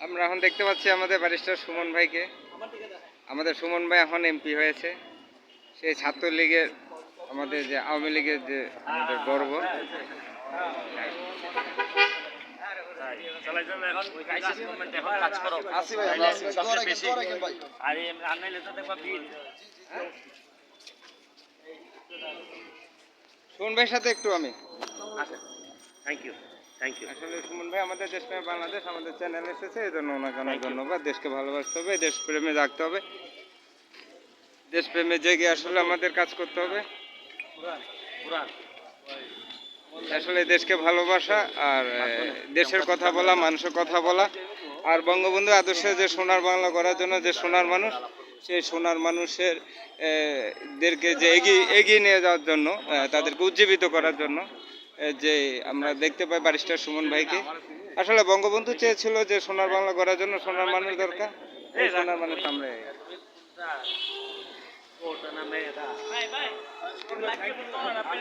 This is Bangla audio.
আমরা এখন দেখতে পাচ্ছি আমাদের ব্যারিস্টার সুমন ভাইকে। আমাদের সুমন ভাই এখন এমপি হয়েছে। সেই ছাত্রলীগের আমাদের যে আওয়ামী লীগের যে আমাদের গর্ব। সুমন ভাইয়ের সাথে একটু আমি। আচ্ছা থ্যাংক ইউ থ্যাংক ইউ আসলে সুমন ভাই আমাদের দেশপ্রেমে বাংলাদেশ আমাদের চ্যানেল এসেছে এই জন্য ওনাকে অনেক ধন্যবাদ। দেশকে ভালোবাসতে হবে দেশপ্রেমে রাখতে হবে। দেশপ্রেমে জেগে আসলে আমাদের কাজ করতে হবে। আসলে দেশকে ভালোবাসা আর দেশের কথা বলা মানুষের কথা বলা। আর বঙ্গবন্ধু আদর্শে যে সোনার বাংলা করার জন্য যে সোনার মানুষ সেই সোনার মানুষের দেরকে যে এগিয়ে এগিয়ে নিয়ে যাওয়ার জন্য তাদেরকে উজ্জীবিত করার জন্য যে আমরা দেখতে পাই ব্যারিস্টার সুমন ভাইকে। আসলে বঙ্গবন্ধু চেয়েছিল যে সোনার বাংলা গড়ার জন্য সোনার মানুষ দরকার সোনার মানুষ আমরা